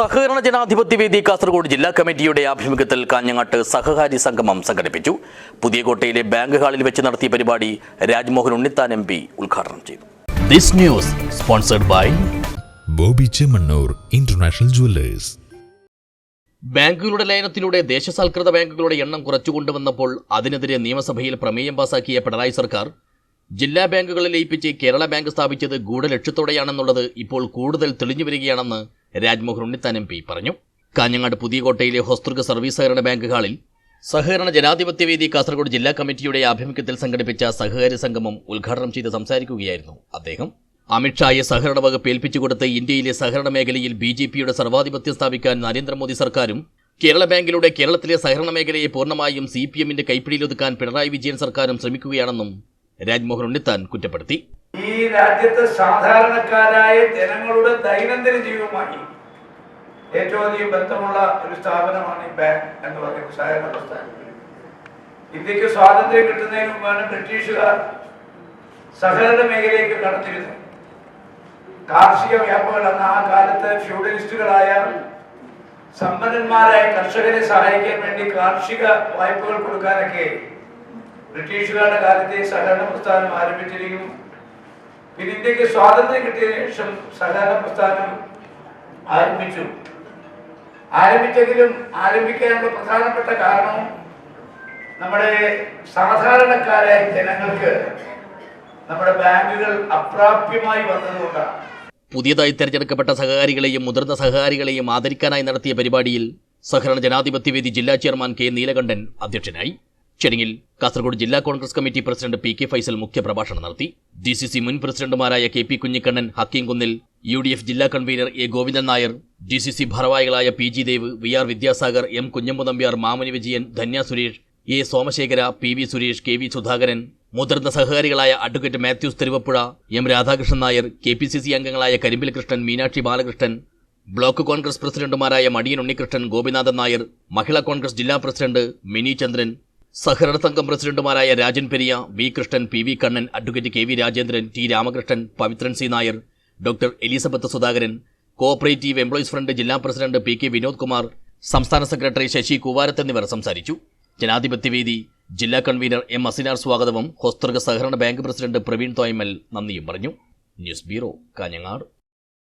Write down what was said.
സഹകരണ ജനാധിപത്യ വേദി കാസർഗോഡ് ജില്ലാ കമ്മിറ്റിയുടെ ആഭിമുഖ്യത്തിൽ കാഞ്ഞങ്ങാട്ട് സഹകാരി സംഗമം സംഘടിപ്പിച്ചു. പുതിയ കോട്ടയിലെ ബാങ്ക് ഹാളിൽ വെച്ച് നടത്തിയ പരിപാടി രാജ്മോഹൻ ഉണ്ണിത്താൻ എം പി ഉദ്ഘാടനം ചെയ്തു. This news sponsored by Bobby Chemmanur international jewellers. ബാങ്കുകളുടെ ലയനത്തിലൂടെ ദേശസാൽകൃത ബാങ്കുകളുടെ എണ്ണം കുറച്ചുകൊണ്ടുവന്നപ്പോൾ അതിനെതിരെ നിയമസഭയിൽ പ്രമേയം പാസാക്കിയ പിണറായി സർക്കാർ ജില്ലാ ബാങ്കുകളെ ലയിപ്പിച്ച് കേരള ബാങ്ക് സ്ഥാപിച്ചത് ഗൂഢലക്ഷ്യത്തോടെയാണെന്നുള്ളത് ഇപ്പോൾ കൂടുതൽ തെളിഞ്ഞു വരികയാണെന്ന് രാജ്മോഹൻ ഉണ്ണിത്താൻ എം പി പറഞ്ഞു. കാഞ്ഞങ്ങാട് പുതിയകോട്ടയിലെ ഹോസ്തൃക സർവീസ് സഹകരണ ബാങ്ക് ഹാളിൽ സഹകരണ ജനാധിപത്യ വേദി കാസർഗോഡ് ജില്ലാ കമ്മിറ്റിയുടെ ആഭിമുഖ്യത്തിൽ സംഘടിപ്പിച്ച സഹകാരി സംഗമം ഉദ്ഘാടനം ചെയ്ത് സംസാരിക്കുകയായിരുന്നു അദ്ദേഹം. അമിത്ഷായെ സഹകരണ വകുപ്പ് ഏൽപ്പിച്ചുകൊടുത്ത് ഇന്ത്യയിലെ സഹകരണ മേഖലയിൽ ബി ജെ പിയുടെ സർവാധിപത്യം സ്ഥാപിക്കാൻ നരേന്ദ്രമോദി സർക്കാരും കേരള ബാങ്കിലൂടെ കേരളത്തിലെ സഹകരണ മേഖലയെ പൂർണമായും സി പി എമ്മിന്റെ കൈപ്പിടിയിലൊതുക്കാൻ പിണറായി വിജയൻ സർക്കാരും ശ്രമിക്കുകയാണെന്നും രാജ്മോഹൻ ഉണ്ണിത്താൻ കുറ്റപ്പെടുത്തി. ഈ രാജ്യത്തെ സാധാരണക്കാരായ ജനങ്ങളുടെ ദൈനംദിന ജീവിതമായി ഏറ്റവും അധികം ബന്ധമുള്ള ഒരു സ്ഥാപനമാണ് ഈ ബാങ്ക് എന്ന് പറയുന്ന സഹകരണ പ്രസ്ഥാനം ഇന്ത്യയ്ക്ക് സ്വാതന്ത്ര്യം കിട്ടുന്നതിന് മുമ്പാണ് ബ്രിട്ടീഷുകാർ സഹകരണ മേഖലയിലേക്ക് കടത്തിരുന്നത് കാർഷിക വ്യാപകൾ എന്ന ആ കാലത്ത് ഫ്യൂഡലിസ്റ്റുകളായ സമ്പന്നന്മാരായ കർഷകരെ സഹായിക്കാൻ വേണ്ടി കാർഷിക വായ്പകൾ കൊടുക്കാനൊക്കെ ബ്രിട്ടീഷുകാരുടെ കാലത്തെ സഹകരണ പ്രസ്ഥാനം ആരംഭിച്ചിരിക്കുന്നു. പിന്നെ ഇന്ത്യയ്ക്ക് സ്വാതന്ത്ര്യം കിട്ടിയ ശേഷം സഹകരണ പ്രസ്ഥാനം ആരംഭിച്ചു. ആരംഭിച്ചെങ്കിലും ആരംഭിക്കാനുള്ള പ്രധാനപ്പെട്ട കാരണം നമ്മുടെ സാധാരണക്കാരായ ജനങ്ങൾക്ക് നമ്മുടെ ബാങ്കുകൾ അപ്രാപ്യമായി വന്നതുകൊണ്ടാണ്. പുതിയതായി തിരഞ്ഞെടുക്കപ്പെട്ട സഹകാരികളെയും മുതിർന്ന സഹകാരികളെയും ആദരിക്കാനായി നടത്തിയ പരിപാടിയിൽ സഹകരണ ജനാധിപത്യവേദി ജില്ലാ ചെയർമാൻ കെ നീലകണ്ഠൻ അധ്യക്ഷനായി. ചടങ്ങിൽ കാസർഗോഡ് ജില്ലാ Congress committee president P K Faisal മുഖ്യപ്രഭാഷണം നടത്തി. ഡി സി സി മുൻ പ്രസിഡന്റുമാരായ K P Kunhikannan Hakeem Kunnil U D F ജില്ലാ convener A Govindan Nair D C C ഭാരവാഹികളായ P G Dev V R Vidyasagar M Kunhambu Nambiar Mamuni Vijayan Dhanya Suresh A Somashekhara P V Suresh K V Sudhakaran മുതിർന്ന സഹകാരികളായ advocate Mathews Thiruvappuzha M Radhakrishnan Nair K P C C അംഗങ്ങളായ Karimbil Krishnan Meenakshi Balakrishnan block Congress പ്രസിഡന്റുമാരായ മടിയൻ ഉണ്ണികൃഷ്ണൻ ഗോപിനാഥൻ നായർ മഹിളാ കോൺഗ്രസ് ജില്ലാ president mini ചന്ദ്രൻ സഹകരണ സംഘം പ്രസിഡന്റുമാരായ Rajan Periya V Krishnan P V Kannan advocate K V Rajendran T Ramakrishnan Pavithran C Nair doctor Elizabeth Sudhakaran cooperative employees front ജില്ലാ president P K Vinod Kumar സംസ്ഥാന secretary Sasi കുവാരത്ത് എന്നിവർ സംസാരിച്ചു. ജനാധിപത്യവേദി ജില്ലാ കൺവീനർ എം അസിനാർ സ്വാഗതവും ഹോസ്തൃക സഹകരണ ബാങ്ക് പ്രസിഡന്റ് പ്രവീൺ തോയ്മൽ നന്ദിയും പറഞ്ഞു. News bureau Kanhangad.